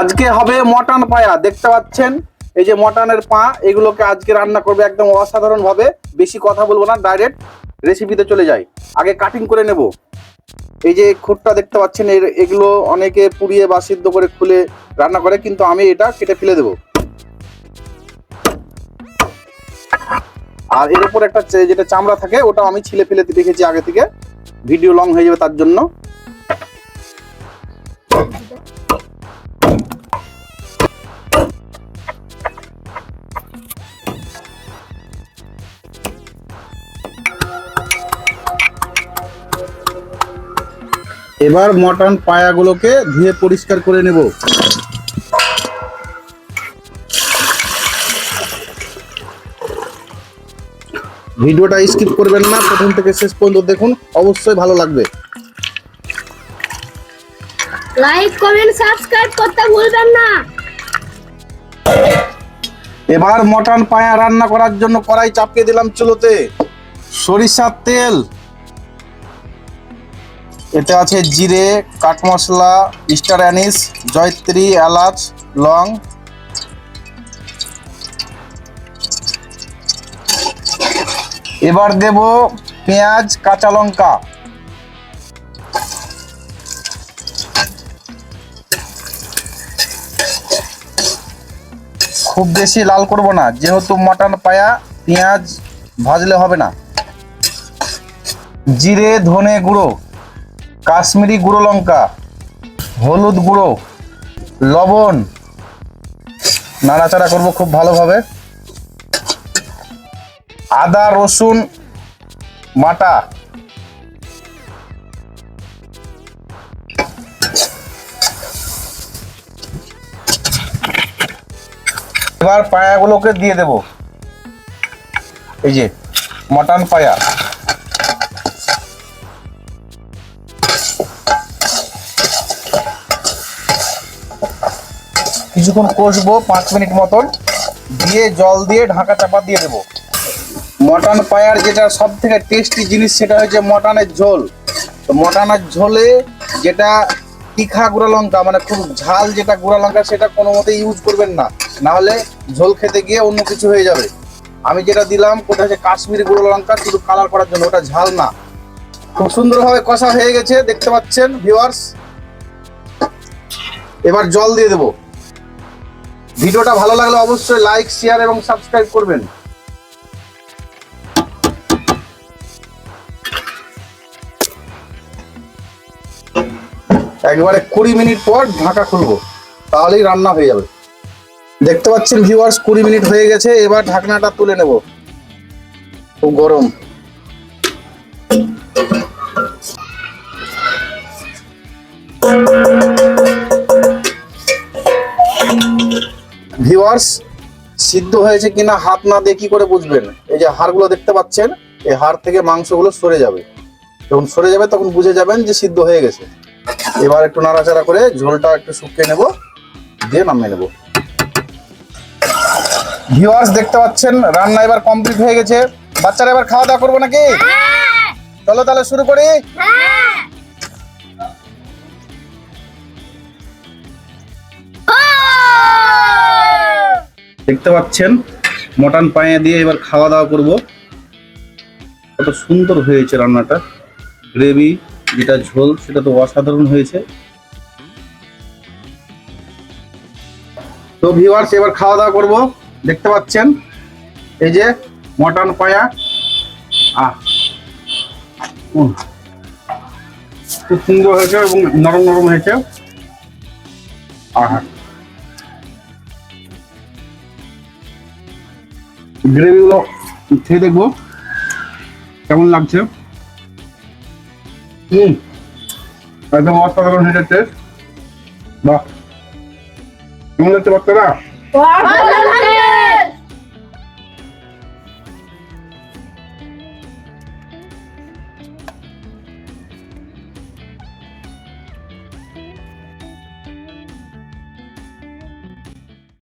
আজকে হবে মটন পায়া, দেখতে পাচ্ছেন? এই যে মটনের পা, এগুলোকে আজকে রান্না করবে একদম অসাধারণ ভাবে বেশি কথা বলব না ডাইরেক্ট রেসিপিতে চলে যাই। আগে কাটিং করে নেব। এই যে খুঁটটা দেখতে পাচ্ছেন এগুলো অনেকে পুড়িয়ে বা সিদ্ধ করে খুলে রান্না করে, কিন্তু আমি এটা কেটে ফেলে দেবো। আর এর উপর একটা যেটা চামড়া থাকে ওটা আমি ছিলে ফেলে রেখেছি আগে থেকে। ভিডিও লং হয়ে যাবে তার জন্য। এবার মটন পায়াগুলোকে ধুয়ে পরিষ্কার করে নেব। ভিডিওটা স্কিপ করবেন না প্রথম থেকে শেষ পর্যন্ত দেখুন অবশ্যই ভালো লাগবে। লাইক কমেন্ট সাবস্ক্রাইব করতে ভুলবেন না। এবার মটন পায়া রান্না করার জন্য কড়াই চাপিয়ে দিলাম চুলোতে। সরিষার তেল। এতে আছে জিরে কাঠ মশলা স্টার অ্যানিস জয়ত্রী এলাচ লং এবার দেব পেঁয়াজ, কাঁচা লঙ্কা। খুব বেশি লাল করব না, যেহেতু মটন পায়া, পেঁয়াজ ভাজলে হবে না। জিরে, ধনে গুঁড়ো, কাশ্মীরি গুঁড়ো লঙ্কা, হলুদ গুঁড়ো, লবণ। নাড়াচাড়া করব খুব ভালোভাবে। আদা, রসুন, বাটা। এবার পায়াগুলোকে দিয়ে দেব। এই যে, মটন পায়া। কিছুক্ষণ কষবো, পাঁচ মিনিট মতন। দিয়ে জল দিয়ে ঢাকা চাপা দিয়ে দেবো। মটন পায়ার যেটা সব থেকে টেস্টি জিনিস সেটা হচ্ছে মটনের ঝোল। তো মটনের ঝোলে যেটা তিখা গুঁড়া লঙ্কা মানে খুব ঝাল যেটা গুঁড়া লঙ্কা সেটা কোনো মতে ইউজ করবেন না। না হলে ঝোল খেতে গিয়ে অন্য কিছু হয়ে যাবে। আমি যেটা দিলাম, ওটা হচ্ছে কাশ্মীরি গুঁড়ো লঙ্কা, শুধু কালার করার জন্য, ওটা ঝাল না। খুব সুন্দরভাবে কষা হয়ে গেছে, দেখতে পাচ্ছেন ভিউয়ার্স এবার জল দিয়ে দেবো। ভিডিওটা ভালো লাগলে অবশ্যই লাইক শেয়ার এবং সাবস্ক্রাইব করবেন। একবারে কুড়ি মিনিট পর ঢাকা খুলবো। তাহলেই রান্না হয়ে যাবে। দেখতে পাচ্ছেন ভিউয়ার্স কুড়ি মিনিট হয়ে গেছে, এবার ঢাকনাটা তুলে নেব। খুব গরম। ভিউয়ার্স সিদ্ধ হয়েছে কিনা হাত না দিয়ে কি করে বুঝবেন? এই যে হাড়গুলো দেখতে পাচ্ছেন, এই হাড় থেকে মাংসগুলো সরে যাবে। যখন সরে যাবে, তখন বুঝে যাবেন যে সিদ্ধ হয়ে গেছে। এবার একটু নাড়াচাড়া করে ঝোলটা একটু শুকিয়ে নেব, দিয়ে নামিয়ে নেব। ভিউয়ার্স, দেখতে পাচ্ছেন, রান্না এবার কমপ্লিট হয়ে গেছে। বাচ্চারা এবার খাওয়া দাওয়া করব নাকি? চলো তাহলে শুরু করি। দেখতে পাচ্ছেন, মটন পায়ে দিয়ে এবার খাওয়া দাওয়া করব। কত সুন্দর হয়েছে রান্নাটা। গ্রেভি যেটা ঝোল, সেটা তো অসাধারণ হয়েছে। তো ভিউয়ার্স এবার খাওয়া দাওয়া করব। দেখতে পাচ্ছেন, এই যে মটন পায়া। আহ। খুব সুন্দর হয়েছে এবং নরম নরম হয়েছে। আহা। গ্রেভিগুলো খেয়ে দেখব। কেমন লাগছে? হুম। একদম অসাধারণ হেঁটে টেস্ট বাহ। কেমন লাগছে বাচ্চারা?